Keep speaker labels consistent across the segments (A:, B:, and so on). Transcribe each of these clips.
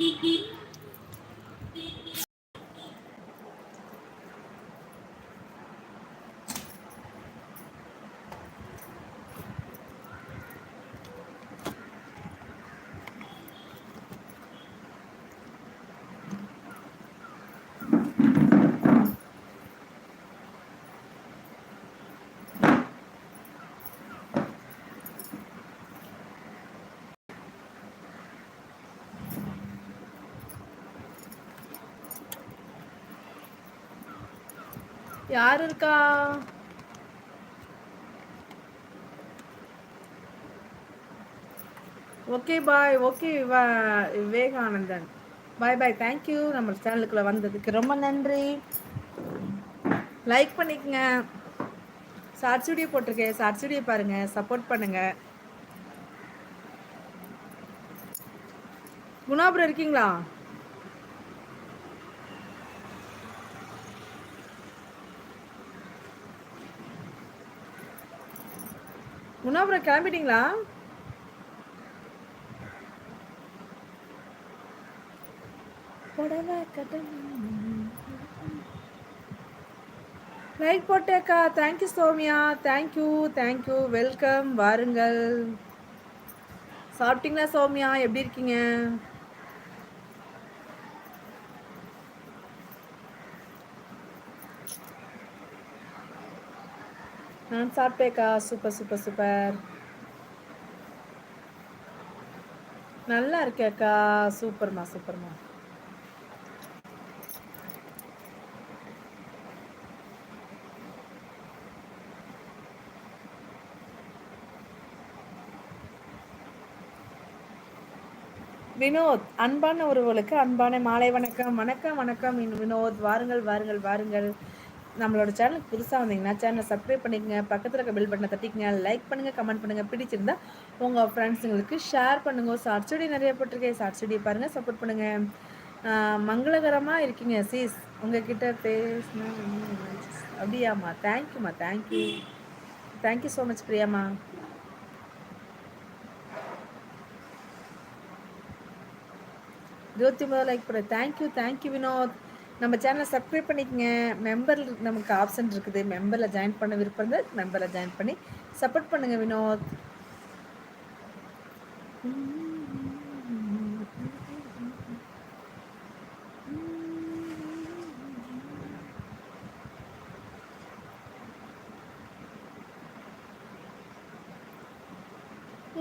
A: Hee hee. யார் இருக்கா? Okay bye okay Vivekanandan. Bye bye thank you நம்ம சேனலுக்குள்ளே வந்ததுக்கு ரொம்ப நன்றி. லைக் பண்ணிக்கங்க. ஷார்ட்ஸ் வீடியோ போட்டிருக்கேன் ஷார்ட்ஸ் வீடியோ பாருங்கள் சப்போர்ட் பண்ணுங்கள் குணாபுரம் இருக்கீங்களா? குணாபுரம் கிளம்பிட்டீங்களா? புடவை like போட்டேக்கா. Thank you Soumya. Thank you thank you welcome வாருங்கள். சாப்பிட்டீங்களா சோமியா? எப்படி இருக்கீங்க? நான் சாப்பிட்டேக்கா சூப்பர் சூப்பர் சூப்பர் நல்லா இருக்கேக்கா சூப்பர்மா சூப்பர்மா வினோத் அன்பான உறவுகளுக்கு அன்பான மாலை வணக்கம் வணக்கம் வணக்கம். வினோத் வாருங்கள் வாருங்கள் வாருங்கள். நம்மளோட சேனலுக்கு புதுசாக வந்தீங்கன்னா சேனலை சப்ஸ்கிரைப் பண்ணிக்கங்க. பக்கத்தில் இருக்க பெல் பட்டனை தட்டிக்கங்க. லைக் பண்ணுங்கள் கமெண்ட் பண்ணுங்கள் பிடிச்சிருந்தா உங்கள் ஃப்ரெண்ட்ஸுங்களுக்கு ஷேர் பண்ணுங்க. ஷார்ட் ஸ்டடி நிறைய போட்டிருக்கேன். ஷார்ட் ஸ்டடி பாருங்கள் சப்போர்ட் பண்ணுங்கள் மங்களகரமாக இருக்கீங்க சீஸ் உங்ககிட்ட பேசினா அப்படியாம்மா. தேங்க்யூம்மா thank you thank you so much பிரியாம்மா. இருபத்தி முதல் லைக் பண்ண. Thank you thank you Vinod. நம்ம சேனலை சப்ஸ்கிரைப் பண்ணிக்கங்க. மெம்பர் நமக்கு ஆப்ஷன் இருக்குது. மெம்பரில் ஜாயின் பண்ண விருப்பம் இருந்தால் மெம்பரில் ஜாயின் பண்ணி சப்போர்ட் பண்ணுங்க வினோத்.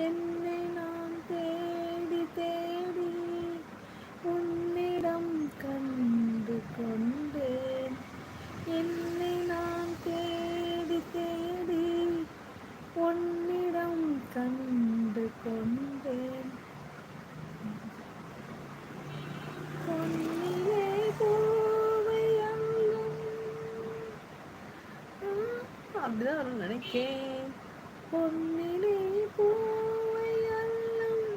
A: என்னை அப்படிதான் வரும்னு நினைக்கேன். பொன்னிலே பூவை அள்ளும்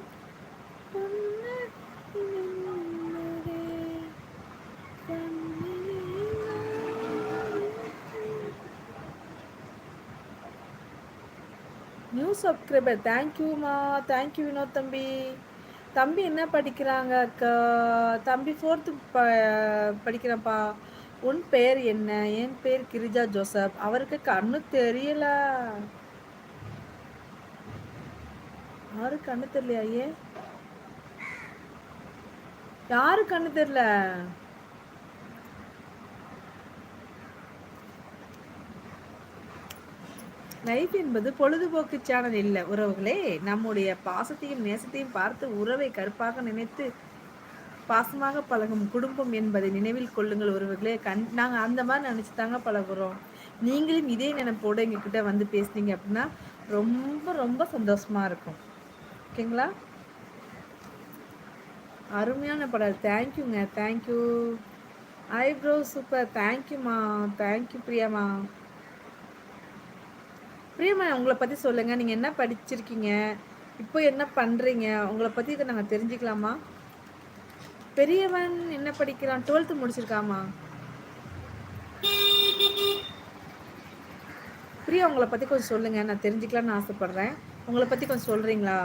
A: நியூ சப்ஸ்கிரைபர் தேங்க்யூமா தேங்க்யூ வினோத் தம்பி. தம்பி என்ன படிக்கிறாங்க அக்கா? தம்பி ஃபோர்த்து ப படிக்கிறப்பா உன் பேர் என்ன? என் பேர் கிரிஜா ஜோசப். அவருக்கு கண்ணு தெரியல. யாரு கண்ணு தெரியலையா ஏன் யாரு கண்ணு தெரியல? லைஃப் என்பது பொழுதுபோக்கு சேனல் இல்லை. உறவுகளே நம்முடைய பாசத்தையும் நேசத்தையும் பார்த்து உறவை கருப்பாக நினைத்து பாசமாக பழகும் குடும்பம் என்பதை நினைவில் கொள்ளுங்கள் ஒருவர்களே கண் நாங்கள் அந்த மாதிரி நினச்சி தாங்க பழகுறோம். நீங்களும் இதே நினைப்போடு எங்ககிட்ட வந்து பேசுனீங்க அப்படின்னா ரொம்ப ரொம்ப சந்தோஷமா இருக்கும். ஓகேங்களா? அருமையான படம் தேங்க்யூங்க தேங்க்யூ ஐப்ரோ சூப்பர் தேங்க்யூம்மா தேங்க்யூ பிரியாமா. பிரியம்மா உங்களை பற்றி சொல்லுங்கள் நீங்கள் என்ன படிச்சிருக்கீங்க? இப்போ என்ன பண்ணுறீங்க உங்களை பற்றி இதை நாங்கள் தெரிஞ்சுக்கலாமா? பெரியவன் என்ன படிக்கிறான்? டுவெல்த்து முடிச்சிருக்காமா? பிரியா உங்களை பற்றி கொஞ்சம் சொல்லுங்கள் நான் தெரிஞ்சுக்கலாம்னு ஆசைப்பட்றேன். உங்களை பற்றி கொஞ்சம் சொல்கிறீங்களா